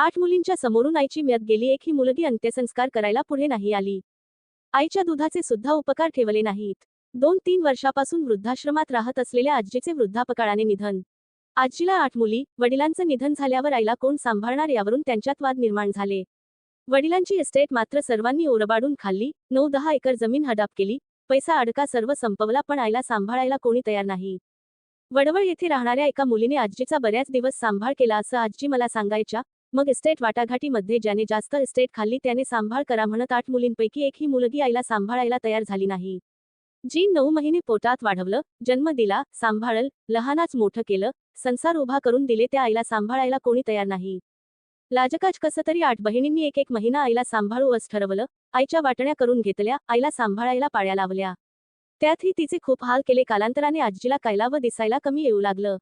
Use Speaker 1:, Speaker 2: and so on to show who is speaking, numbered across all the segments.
Speaker 1: आठ मुलींच्या समोरून आईची म्यात गेली. एक ही मुलगी अंत्यसंस्कार करायला पुढे नाही आली. आईच्या दुधाचे सुद्धा उपकार ठेवले नाहीत. दोन तीन वर्षापासून वृद्धाश्रमात राहत असलेल्या आजीचे वृद्धापकाळाने निधन. आजीला आठ मुली वडिलांचं निधन झाल्यावर आईला कोण सांभाळणार यावरून त्यांच्यात वाद निर्माण झाले. वडिलांची इस्टेट मात्र सर्वांनी ओरबाडून खाल्ली. नऊ दहा एकर जमीन हडाप केली. पैसा अडका सर्व संपवला पण आईला सांभाळायला कोणी तयार नाही. वडवळ येथे राहणाऱ्या एका मुलीने आजीचा बऱ्याच दिवस सांभाळ केला असं आजी मला सांगायच्या मग इस्टेट वाटाघाटीमध्ये ज्याने जास्त इस्टेट खाल्ली त्याने सांभाळ करा म्हणत आठ मुलींपैकी एक ही मुलगी आईला सांभाळायला तयार झाली नाही. जी नऊ महिने पोटात वाढवलं जन्म दिला सांभाळल लहानाच मोठं केलं संसार उभा करून दिले त्या आईला सांभाळायला कोणी तयार नाही. लाजकाच कसं तरी आठ बहिणींनी एक एक महिना आईला सांभाळू असं ठरवलं आईच्या वाटण्या करून घेतल्या आईला सांभाळायला पाळ्या लावल्या. त्यातही तिचे खूप हाल केले कालांतराने आजीला कायला व दिसायला कमी येऊ लागलं.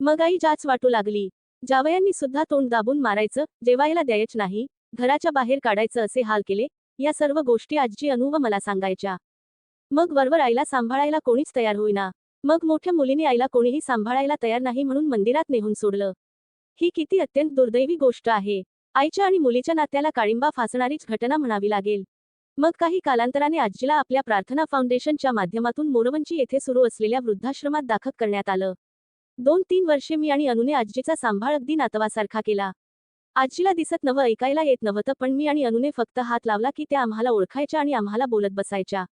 Speaker 1: मग आई जाच वाटू लागली. जावयांनी सुद्धा तोंड दाबून मारायचं जेवायला द्यायच नाही घराच्या बाहेर काढायचं असे हाल केले या सर्व गोष्टी आजी अनु व मला सांगायच्या. मग वरवर आईला सांभाळायला कोणीच तयार होईना. मग मोठ्या मुलीने आईला कोणीही सांभाळायला तयार नाही म्हणून मंदिरात नेहून सोडलं. ही किती अत्यंत दुर्दैवी गोष्ट आहे. आईच्या आणि मुलीच्या नात्याला काळिंबा फासणारीच घटना म्हणावी लागेल. मग काही कालांतराने आजीला आपल्या प्रार्थना फाउंडेशनच्या माध्यमातून मोरवंची येथे सुरू असलेल्या वृद्धाश्रमात दाखल करण्यात आलं. दोन तीन वर्षे मी आणि अनुने आजीचा सांभाळ अगदी नातवासारखा केला. आजीला दिसत नवं ऐकायला येत नव्हतं पण मी आणि अनुने फक्त हात लावला की त्या आम्हाला ओळखायच्या आणि आम्हाला बोलत बसायच्या.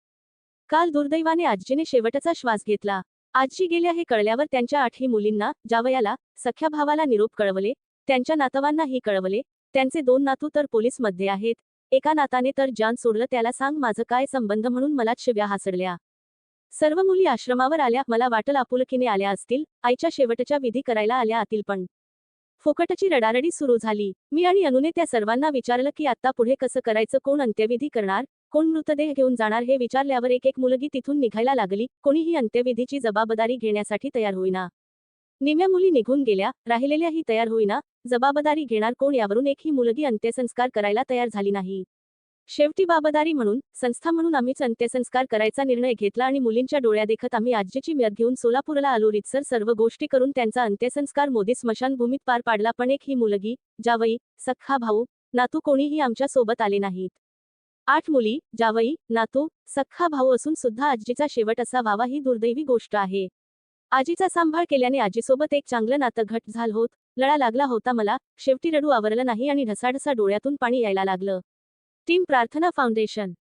Speaker 1: काल दुर्दैवाने आजीने शेवटचा श्वास घेतला. आजी गेल्या हे कळल्यावर त्यांच्या आठही मुलींना जावयाला सख्या भावाला निरोप कळवले त्यांच्या नातवांनाही कळवले त्यांचे दोन नातू तर पोलीसमध्ये आहेत एका नाताने तर जान सोडलं त्याला सांग माझं काय संबंध म्हणून मलाच शिव्या हासडल्या सर्व मुली आश्रमावर आल्या मला वाटल आपुलकीने आल्या असतील आईच्या शेवटच्या विधी करायला आल्या आतील पण. फोकटची रडारडी सुरू झाली. मी आणि अनुने त्या सर्वांना विचारलं की आता पुढे कसं करायचं कोण अंत्यविधी करणार कोण मृतदेह घेऊन जाणार हे विचारल्यावर एक एक मुलगी तिथून निघायला लागली कोणीही अंत्यविधीची जबाबदारी घेण्यासाठी तयार होईना. निम्या मुली निघून गेल्या राहिलेल्याही तयार होईना जबाबदारी घेणार कोण यावरून एकही मुलगी अंत्यसंस्कार करायला तयार झाली नाही. शेवटी बाबदारी म्हणून संस्था म्हणून आम्हीच अंत्यसंस्कार करायचा निर्णय घेतला आणि मुलींच्या डोळ्यादेखत आम्ही आजीची म्यद घेऊन सोलापूरला आलो. रितसर सर्व गोष्टी करून त्यांचा अंत्यसंस्कार मोदी स्मशानभूमीत पार पाडला. पण एक ही मुलगी जावई सख्खा भाऊ नातू कोणीही आमच्यासोबत आले नाहीत. आठ मुली जावई नातू सख्खा भाऊ असून सुद्धा आजीचा शेवट असा व्हावा ही दुर्दैवी गोष्ट आहे. आजीचा सांभाळ केल्याने आजीसोबत एक चांगलं नातं घट झाल होत लळा लागला होता मला शेवटी रडू आवरलं नाही आणि ढसाढसा डोळ्यातून पाणी यायला लागलं. टीम प्रार्थना फाउंडेशन.